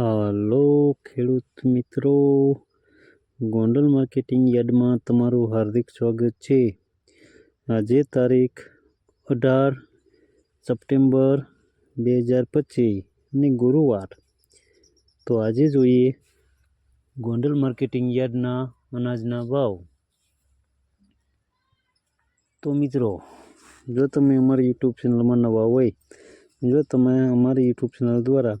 હાલો ખેડૂત મિત્રો. ગોંડલ માર્કેટિંગ યાર્ડમાં તમારું હાર્દિક સ્વાગત છે. આજે તારીખ અઢાર સપ્ટેમ્બર બે હજાર પચીસ અને ગુરુવાર. તો આજે જોઈએ ગોંડલ માર્કેટિંગ યાર્ડના અનાજના ભાવ. તો મિત્રો, જો તમે અમારી યુટ્યુબ ચેનલમાં નવા હોય, જો તમે અમારી યુટ્યુબ ચેનલ દ્વારા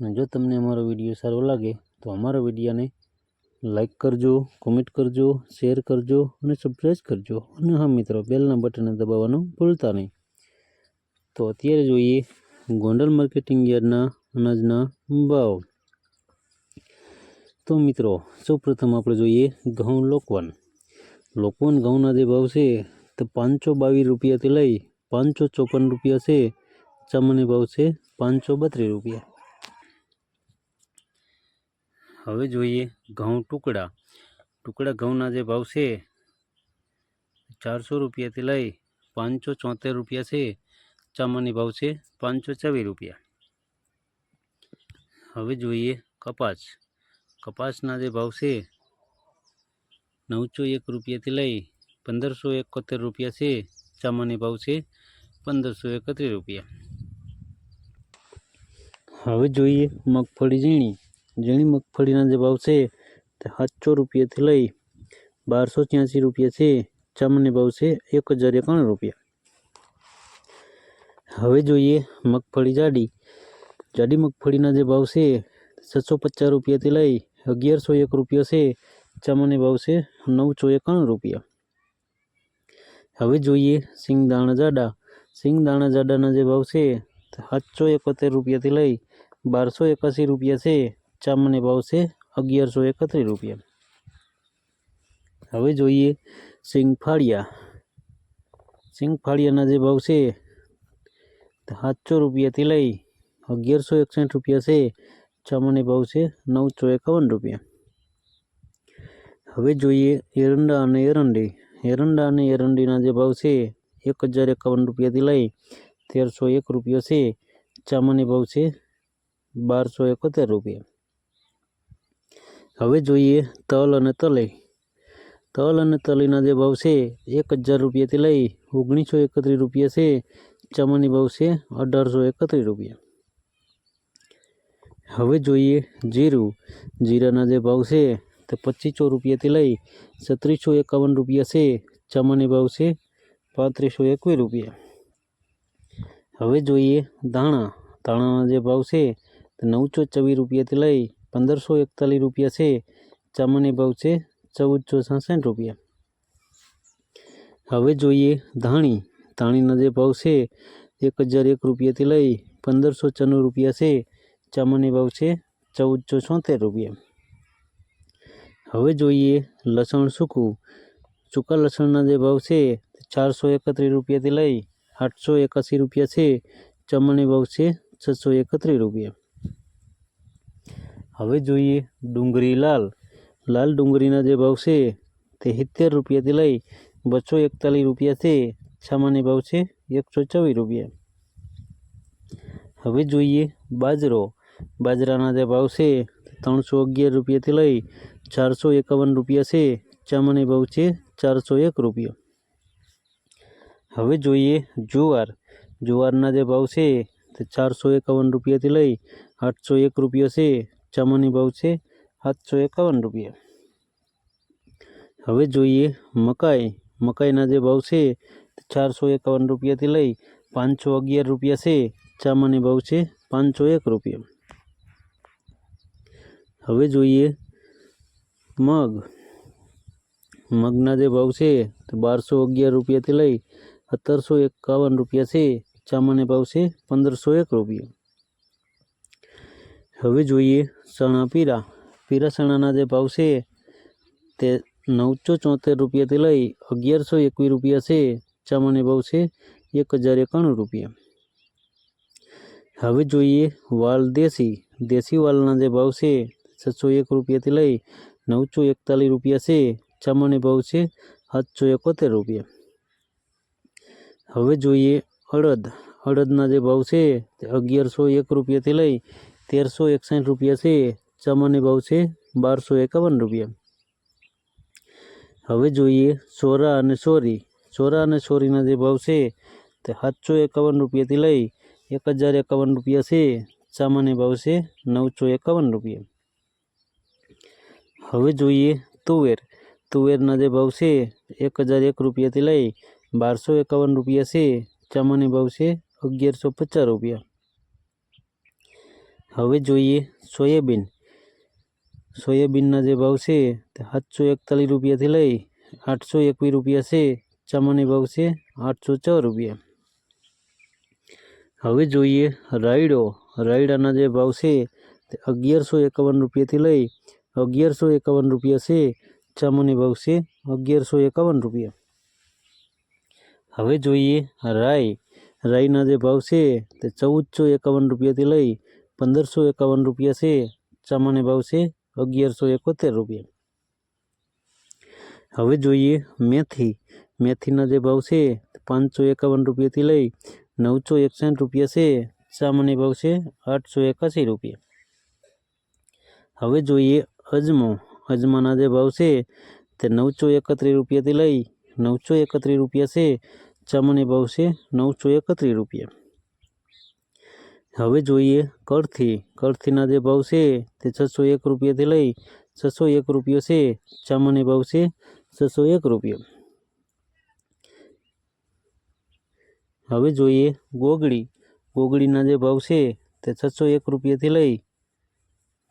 અને જો તમને અમારો વીડિયો સારો લાગે, તો અમારા વિડીયોને લાઈક કરજો કોમેન્ટ કરજો શેર કરજો અને સબસ્ક્રાઈબ કરજો. અને હા મિત્રો, બેલના બટનને દબાવવાનું ભૂલતા નહીં. તો અત્યારે જોઈએ ગોંડલ માર્કેટિંગ યાર્ડના અનાજના ભાવ. તો મિત્રો, સૌપ્રથમ આપણે જોઈએ ઘઉં લોકવન. લોકવન ઘઉંના જે ભાવ છે, તો પાંચસો બાવીસ રૂપિયાથી લઈ પાંચસો ચોપન રૂપિયા છે. સામાન્ય ભાવ છે પાંચસો બત્રીસ રૂપિયા. હવે જોઈએ ઘઉં ટુકડા ટુકડા ઘઉંના જે ભાવ છે ચારસો રૂપિયાથી લઈ પાંચસો ચોતેર રૂપિયા છે ચામાની ભાવ છે પાંચસો ચોવીસ રૂપિયા હવે જોઈએ કપાસ કપાસના જે ભાવ છે નવસો એક રૂપિયાથી લઈ પંદરસો એકોતેર રૂપિયા છે ચામાની ભાવ છે પંદરસો એકત્રીસ રૂપિયા હવે જોઈએ મગફળી ઝીણી ઝીણી મગફળીના જે ભાવ છે તે સાતસો રૂપિયાથી લઈ બારસો ત્યાંસી રૂપિયા છે ચામડની ભાવ છે એક હજાર એકાણું રૂપિયા હવે જોઈએ મગફળી જાડી જાડી મગફળીના જે ભાવ છે છસો પચાસ રૂપિયાથી લઈ અગિયારસો એક રૂપિયા છે ચામડની ભાવ છે નવસો એકાણું રૂપિયા હવે જોઈએ સિંગદાણા જાડા સિંગદાણા જાડાના જે ભાવ છે સાતસો એકોતેર રૂપિયાથી લઈ બારસો એકાસી રૂપિયા છે ચામડની ભાવ છે અગિયારસો એકત્રીસ રૂપિયા હવે જોઈએ સિંગફાળિયા સિંગફાળિયાના જે ભાવ છે સાતસો રૂપિયાથી લઈ અગિયારસો એકસઠ રૂપિયા છે ચામડની ભાવ છે નવસો એકાવન રૂપિયા હવે જોઈએ એરંડા અને એરંડી એરંડા અને એરંડીના જે ભાવ છે એક હજાર એકાવન રૂપિયાથી લઈ તેરસો એક રૂપિયા છે ચામડની ભાવ છે બારસો એકોતેર રૂપિયા હવે જોઈએ તલ અને તલઈ તલ અને તલીના જે ભાવ છે, એક હજાર રૂપિયાથી લઈ ઓગણીસો એકત્રીસ રૂપિયા છે, ચમની ભાવ છે અઢારસો એકત્રીસ રૂપિયા. હવે જોઈએ જીરું. જીરાના જે ભાવ છે, તે પચીસો રૂપિયાથી લઈ છત્રીસો એકાવન રૂપિયા છે, ચમની ભાવ છે પાંત્રીસો એકવીસ રૂપિયા. હવે જોઈએ ધાણા ધાણાના જે ભાવ છે, તે નવસો ચવીસ રૂપિયાથી લઈ પંદરસો એકતાલીસ રૂપિયા છે ચામડની ભાવ છે ચૌદસો સાસઠ રૂપિયા હવે જોઈએ ધાણી ધાણીના જે ભાવ છે એક હજાર એક રૂપિયાથી લઈ પંદરસો ચાનું રૂપિયા છે ચામડની ભાવ છે ચૌદસો છોતેર રૂપિયા હવે જોઈએ લસણ સૂકું સૂકા લસણના જે ભાવ છે ચારસો એકત્રીસ રૂપિયાથી લઈ આઠસો એકાસી રૂપિયા છે ચામડની ભાવ છે છસો એકત્રીસ રૂપિયા હવે જોઈએ ડુંગળી લાલ લાલ ડુંગળીના જે ભાવ છે તે સિત્તેર રૂપિયાથી લઈ બસો એકતાલીસ રૂપિયા છે સામાન્ય ભાવ છે એકસો ચોવીસ રૂપિયા હવે જોઈએ બાજરો બાજરાના જે ભાવ છે ત્રણસો અગિયાર રૂપિયાથી લઈ ચારસો એકાવન રૂપિયા છે ચામાની ભાવ છે ચારસો એક રૂપિયા હવે જોઈએ જુવાર જુવારના જે ભાવ છે તે ચારસો એકાવન રૂપિયાથી લઈ આઠસો એક રૂપિયા છે ચામાની ભાવ છે સાતસો એકાવન રૂપિયા હવે જોઈએ મકાઈ મકાઈના જે ભાવ છે ચારસો એકાવન રૂપિયાથી લઈ પાંચસો અગિયાર રૂપિયા છે ચામાની ભાવ છે પાંચસો એક રૂપિયા હવે જોઈએ મગ મગના જે ભાવ છે તો બારસો અગિયાર રૂપિયાથી લઈ સત્તરસો એકાવન રૂપિયા છે ચામાની ભાવ છે પંદરસો એક રૂપિયા હવે જોઈએ ચણા પીરા પીરા ચણાના જે ભાવ છે તે નવસો ચોતેર રૂપિયાથી લઈ અગિયારસો એકવીસ રૂપિયા છે ચામાને ભાવ છે એક હજાર એકાણું રૂપિયા હવે જોઈએ વાલ દેશી દેશી વાલના જે ભાવ છે છસો એક રૂપિયાથી લઈ નવસો એકતાલીસ રૂપિયા છે ચામાને ભાવ છે સાતસો એકોતેર રૂપિયા હવે જોઈએ અડદ અડદના જે ભાવ છે તે અગિયારસો એક રૂપિયાથી લઈ તેરસો એકસાઠ રૂપિયા છે ચામાને ભાવ છે બારસો એકાવન રૂપિયા હવે જોઈએ સોરા અને સોરી સોરા અને સોરીના જે ભાવ છે તે સાતસો એકાવન રૂપિયાથી લઈ એક હજાર એકાવન રૂપિયા છે સામાન્ય ભાવ છે નવસો એકાવન રૂપિયા હવે જોઈએ તુવેર તુવેરના જે ભાવ છે એક હજાર એક રૂપિયાથી લઈ બારસો એકાવન રૂપિયા છે ચામાન્ય ભાવ છે અગિયારસો પચાસ રૂપિયા હવે જોઈએ સોયાબીન સોયાબીનના જે ભાવ છે તે સાતસો એકતાલીસ રૂપિયાથી લઈ આઠસો એકવીસ રૂપિયા છે ચામાની ભાવ છે આઠસો છ રૂપિયા હવે જોઈએ રાયડો રાયડાના જે ભાવ છે તે અગિયારસો એકાવન રૂપિયાથી લઈ અગિયારસો એકાવન રૂપિયા છે ચામાની ભાવ છે અગિયારસો એકાવન રૂપિયા હવે જોઈએ રાઈ રાઈના જે ભાવ છે તે ચૌદસો એકાવન રૂપિયાથી લઈ પંદરસો એકાવન રૂપિયા છે ચામાને ભાવ છે અગિયારસો એકોતેર રૂપિયા હવે જોઈએ મેથી મેથીના જે ભાવ છે પાંચસો એકાવન રૂપિયાથી લઈ નવસો એકસઠ રૂપિયા છે સામાન્ય ભાવ છે આઠસો એકાસી રૂપિયા હવે જોઈએ અજમો અજમાના જે ભાવ છે તે નવસો એકત્રીસ રૂપિયાથી લઈ નવસો એકત્રીસ રૂપિયા છે સામાન્ય ભાવ છે નવસો એકત્રીસ રૂપિયા હવે જોઈએ કળથી કળથીના જે ભાવ છે તે છસો એક રૂપિયાથી લઈ છસો એક રૂપિયો છે સામાન્ય ભાવ છે છસો એક રૂપિયો હવે જોઈએ ગોગડી ગોગડીના જે ભાવ છે તે છસો એક રૂપિયાથી લઈ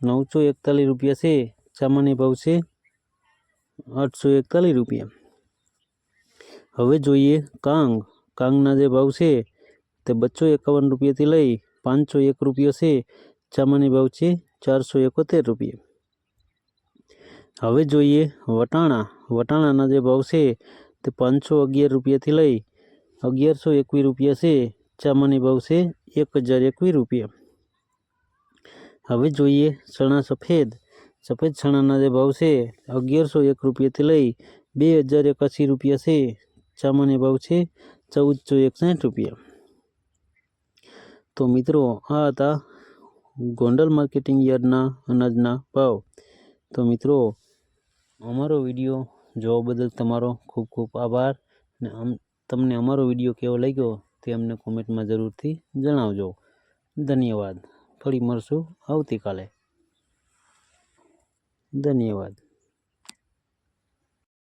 નવસો એકતાલીસ રૂપિયા છે સામાન્ય ભાવ છે આઠસો એકતાલીસ રૂપિયા હવે જોઈએ કાંગ કાંગના જે ભાવ છે તે બસો એકાવન રૂપિયાથી લઈ પાંચસો એક રૂપિયો છે સામાન્ય ભાવ છે ચારસો એકોતેર રૂપિયા હવે જોઈએ વટાણા વટાણાના જે ભાવ છે તે પાંચસો અગિયાર રૂપિયાથી લઈ અગિયારસો એકવીસ રૂપિયા છે સામાન્ય ભાવ છે એક હજાર એકવીસ રૂપિયા હવે જોઈએ ચણા સફેદ સફેદ ચણાના જે ભાવ છે અગિયારસો એક રૂપિયાથી લઈ બે હજાર એકાસી રૂપિયા છે સામાન્ય ભાવ છે ચૌદસો એકસાઠ રૂપિયા તો મિત્રો, આ હતા ગોંડલ માર્કેટિંગ યાર્ડના અનાજના ભાવ. તો મિત્રો, અમારો વીડિયો જોવા બદલ તમારો ખૂબ ખૂબ આભાર ને તમને અમારો વીડિયો કેવો લાગ્યો તે અમને કોમેન્ટમાં જરૂરથી જણાવજો. ધન્યવાદ. ફરી મળશું આવતીકાલે. ધન્યવાદ.